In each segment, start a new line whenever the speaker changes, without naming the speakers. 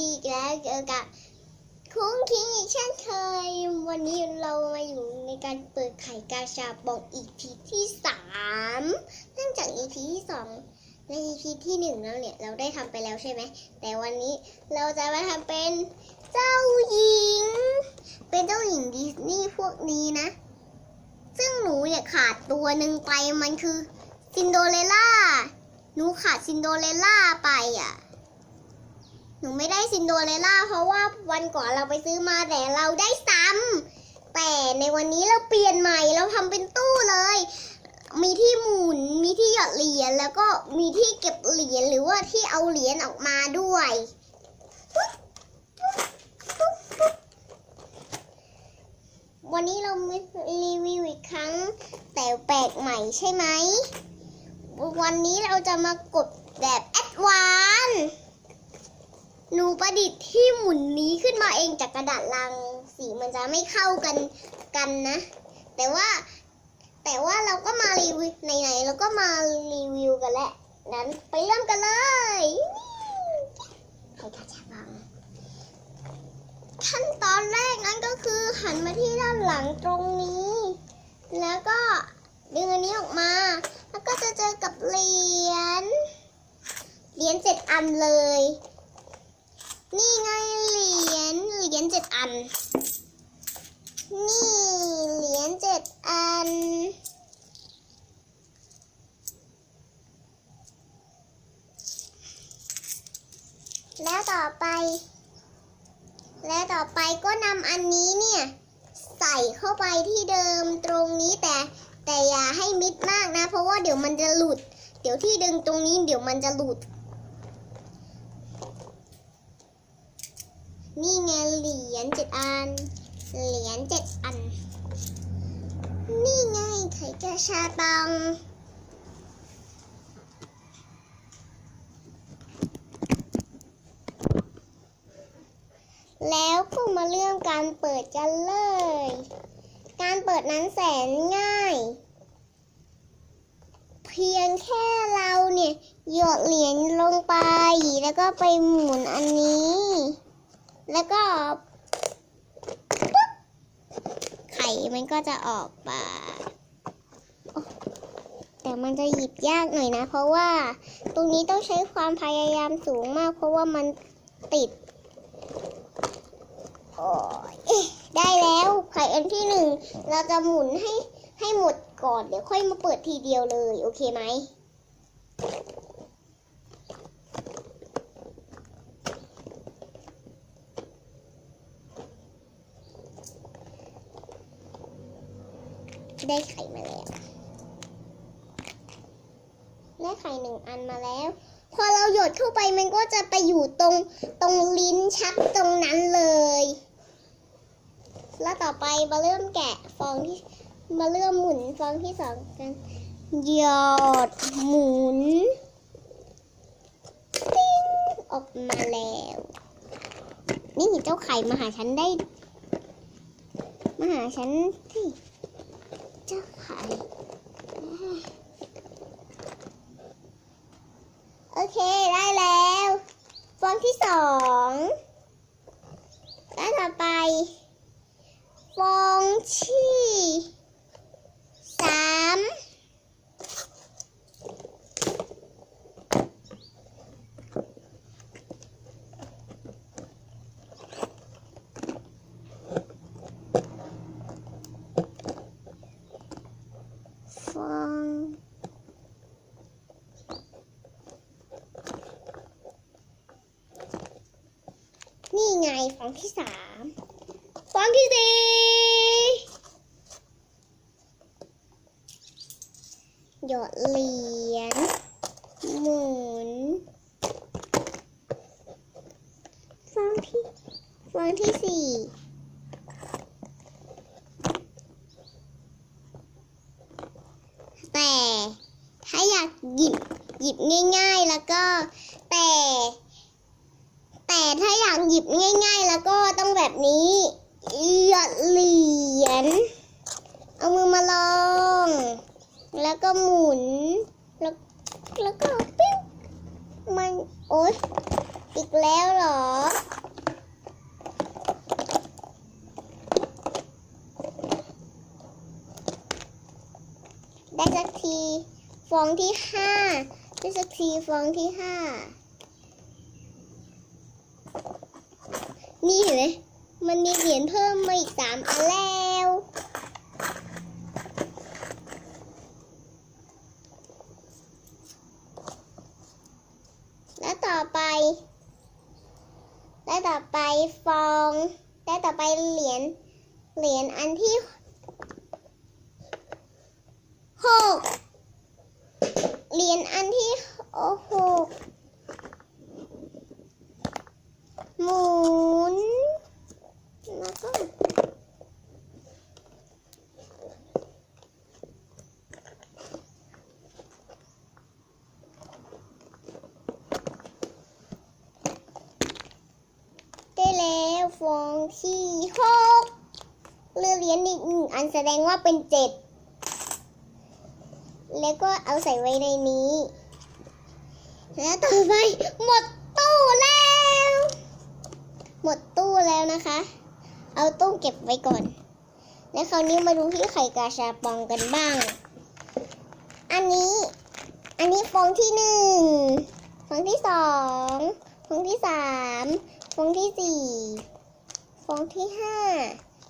ดีอีกแล้วเจอกับคุ้งคิงอีกเช่นเคย วันนี้เรามาอยู่ในการเปิดไข่กาชาปอง EP ที่สามเนื่องจาก EP ที่สองใน EP ที่หนึ่งแล้วเนี่ยเราได้ทำไปแล้วใช่ไหม แต่วันนี้เราจะมาทำเป็นเจ้าหญิง เป็นเจ้าหญิงดิสนีย์พวกนี้นะ ซึ่งหนูเนี่ยขาดตัวหนึ่งไปมันคือซินโดเรล่าหนูขาดซินโดเรล่าไปอะ นูไม่ได้ซินโดเรลล่าเพราะว่าวันก่อนเราไปซื้อมาแต่เราได้ซ้ำแต่ในวันนี้เราเปลี่ยนใหม่เราทำเป็นตู้เลย มีที่หมุนมีที่หยอดเหรียญแล้วก็มีที่เก็บเหรียญหรือว่าที่เอาเหรียญออกมาด้วยวันนี้เรามีรีวิวอีกครั้ง แต่แปลกใหม่ใช่ไหม วันนี้เราจะมากดแบบแอดวานซ์ หนูประดิษฐ์ที่หมุนนี้ขึ้นมาเองจากกระดาษลัง สีมันจะไม่เข้ากันกันนะ แต่ว่าแต่ว่าเราก็มารีวิวไหนๆเราก็มารีวิวกันแล้วนั้นไปเริ่มกันเลยใครกระชาบังขั้นตอนแรกนั้นก็คือหันมาที่ด้านหลังตรงนี้ แล้วก็ดึงอันนี้ออกมา แล้วก็จะเจอกับเหรียญเหรียญเจ็ดอันเลย นี่ไงเหรียญเหรียญเจ็ดอัน นี่เหรียญเจ็ดอัน แล้วต่อไป และต่อไปก็นำอันนี้เนี่ย ใส่เข้าไปที่เดิมตรงนี้แต่แต่อย่าให้มิดมากนะ เพราะว่าเดี๋ยวมันจะหลุด เดี๋ยวที่ดึงตรงนี้เดี๋ยวมันจะหลุด นี่ไงเหรียญเจ็ดอัน เหรียญเจ็ดอัน นี่ไงไข่กระชาตังแล้วก็มาเรื่องการเปิดกันเลย การเปิดนั้นแสนง่าย เพียงแค่เราเนี่ย หยดเหรียญลงไป แล้วก็ไปหมุนอันนี้ แล้วก็ปุ๊บไข่มันก็จะออกมาแต่มันจะหยิบยากหน่อยนะ เพราะว่าตรงนี้ต้องใช้ความพยายามสูงมาก เพราะว่ามันติดโอ้ยได้แล้วไข่อันที่หนึ่งเราจะหมุนให้ให้หมดก่อน เดี๋ยวค่อยมาเปิดทีเดียวเลย โอเคไหม ได้ไข่มาแล้ว ได้ไข่หนึ่งอันมาแล้ว พอเราหยดเข้าไปมันก็จะไปอยู่ตรงตรงลิ้นชักตรงนั้นเลย แล้วต่อไปมาเริ่มแกะฟองที่มาเริ่มหมุนฟองที่สองกัน หยดหมุนปิ้งออกมาแล้ว นี่เจ้าไข่มาหาฉันได้ มาหาฉันที่ จ้าไข่โอเคได้แล้วฟองที่สองแล้วต่อไปฟองที่สามฟอง นี่ไงฟ องที่สามฟองที่สี่หยดเหรียญหมุนฟองที่ฟองที่สี่ ยิบง่าย ๆ แล้วก็ต้องแบบนี้หยอดเหรียญเอามือมาลอง แล้วก็หมุน แล้วแล้วก็ปิ้งมันโอ๊ยอีกแล้วหรอ ได้สักทีฟองที่ห้าได้สักทีฟองที่ห้า นี่เห็นไหมมันมีเหรียญเพิ่มมาอีกสามอันแล้ว แล้วต่อไป แล้วต่อไปฟอง แล้วต่อไปเหรียญ เหรียญอันที่หกเหรียญอันที่โอ้โหกหมุน แล้วก็ ได้แล้วฟ องที่หกเลือเหรียญอีกหนึ่งอันแสดงว่าเป็นเจ็ดแล้วก็เอาใส่ไว้ในนี้ แล้วต่อไปหมดตู้แล้ว หมดตู้แล้วนะคะ เอาตู้เก็บไว้ก่อน แล้วคราวนี้มาดูที่ไข่กาชาปองกันบ้าง อันนี้ อันนี้ฟองที่หนึ่งฟองที่สองฟองที่สามฟองที่สี่ ฟองที่ห้า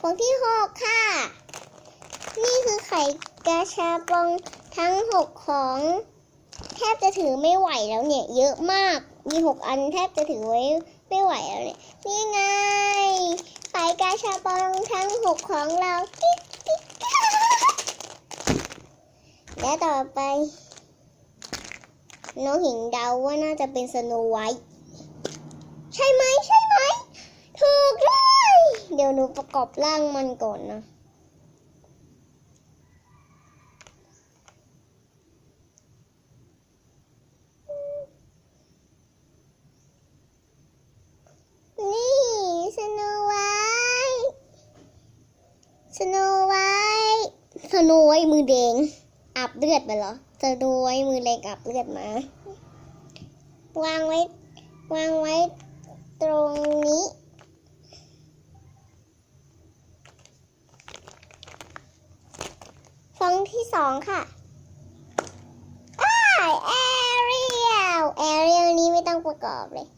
ฟองที่หกค่ะ นี่คือไข่กาชาปองทั้งหกของ แทบจะถือไม่ไหวแล้วเนี่ย เยอะมาก มีหกอันแทบจะถือไว้ไม่ไหวแล้วเนี่ย นี่ไง ไข่กาชาปองทั้งหกของเรากิ๊กกิ๊กแล้วต่อไป น้องหิงเดาว่าน่าจะเป็นสโนไวท์ใช่ไหมใช่ไหมถูก เดี๋ยวหนูประกอบร่างมันก่อนนะนี่สโนไวสโนไวท์สโนไวท์มือแดงอาบเลือดไปเหรอสโนไวท์มือแดงอาบเลือดมาวางไว้ วางไว้ตรงนี้ ฟอง ที่สองค่ะอ้าแอเรียลแอเรียลนี้ไม่ต้องประกอบเลย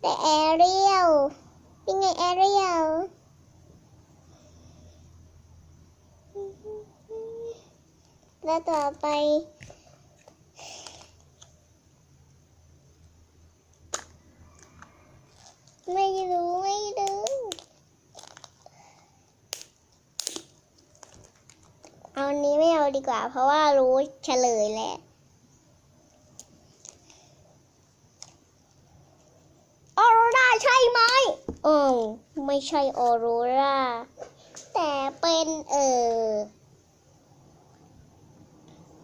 แต่แอเรียลยังไงแอเรียลแล้วต่อไปไม่รู้ ไม่รู้ เอาอันนี้ไม่เอาดีกว่า เพราะว่ารู้เฉลยแหละออโรราใช่ไหมเออไม่ใช่ออโรราแต่เป็นเออ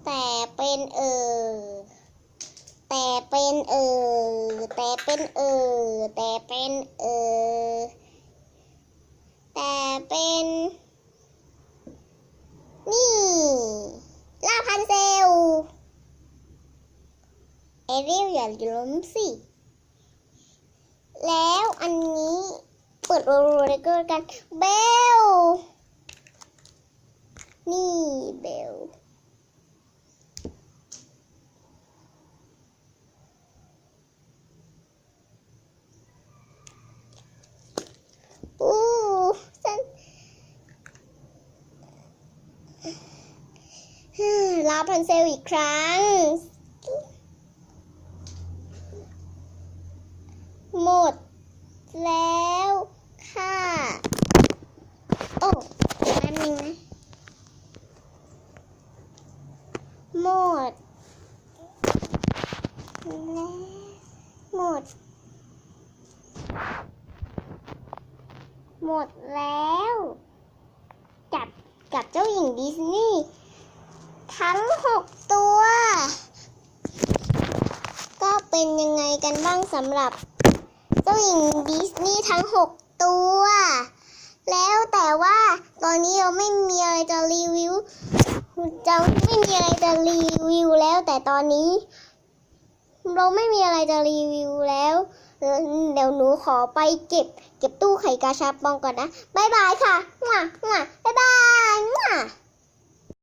แต่เป็นเออแต่เป็นเออแต่เป็นเออแต่เป็นเออ แต่เป็น นี่ลาพันเซล เรียลอย่าล้มสิ แล้วอันนี้เปิดโรโรเลเกอร์กัน เบล นี่เบล อู้ฉันลาพันเซลอีกครั้ง หมดแล้วค่ะ โอ้แป๊บนึงนะ หมด แล้ว หมด หมดแล้วกับกับเจ้าหญิงดิสนีย์ทั้งหกตัว ก็เป็นยังไงกันบ้างสำหรับ หญิงดิสนีย์ทั้งหกตัว แล้วแต่ว่าตอนนี้เราไม่มีอะไรจะรีวิวจะไม่มีอะไรจะรีวิวแล้ว แต่ตอนนี้ เราไม่มีอะไรจะรีวิวแล้วเดี๋ยวหนูขอไปเก็บ เก็บตู้ไข่กาชาปองก่อนนะบายบายค่ะมั่วมั่วบายบา